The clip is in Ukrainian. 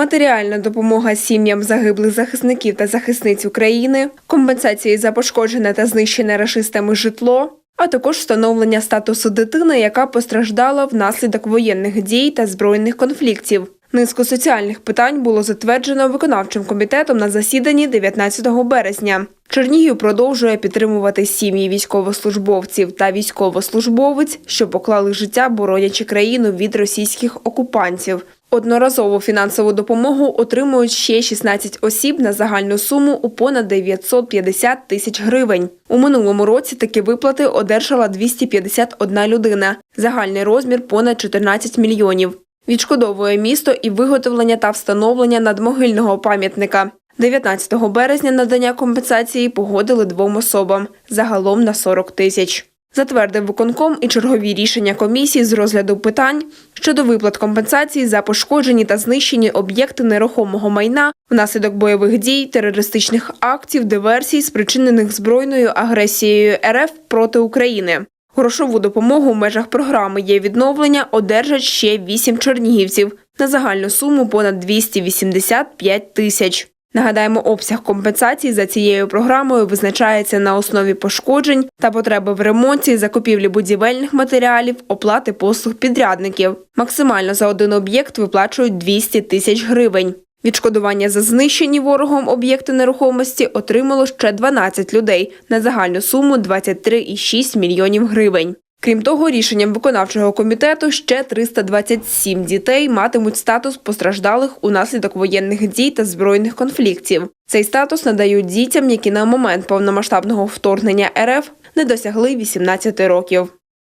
матеріальна допомога сім'ям загиблих захисників та захисниць України, компенсації за пошкоджене та знищене рашистами житло, а також встановлення статусу дитини, яка постраждала внаслідок воєнних дій та збройних конфліктів. Низку соціальних питань було затверджено виконавчим комітетом на засіданні 19 березня. Чернігів продовжує підтримувати сім'ї військовослужбовців та військовослужбовець, що поклали життя, боронячи країну від російських окупантів. Одноразову фінансову допомогу отримують ще 16 осіб на загальну суму у понад 950 тисяч гривень. У минулому році такі виплати одержала 251 людина. Загальний розмір понад 14 мільйонів. Відшкодовує місто і виготовлення та встановлення надмогильного пам'ятника. 19 березня надання компенсації погодили двом особам, загалом на 40 тисяч. Затвердив виконком і чергові рішення комісії з розгляду питань щодо виплат компенсації за пошкоджені та знищені об'єкти нерухомого майна внаслідок бойових дій, терористичних актів, диверсій, спричинених збройною агресією РФ проти України. Грошову допомогу в межах програми є відновлення одержать ще 8 чернігівців на загальну суму понад 285 тисяч. Нагадаємо, обсяг компенсацій за цією програмою визначається на основі пошкоджень та потреби в ремонті, закупівлі будівельних матеріалів, оплати послуг підрядників. Максимально за один об'єкт виплачують 200 тисяч гривень. Відшкодування за знищені ворогом об'єкти нерухомості отримало ще 12 людей на загальну суму 23,6 мільйонів гривень. Крім того, рішенням виконавчого комітету ще 327 дітей матимуть статус постраждалих унаслідок воєнних дій та збройних конфліктів. Цей статус надають дітям, які на момент повномасштабного вторгнення РФ не досягли 18 років.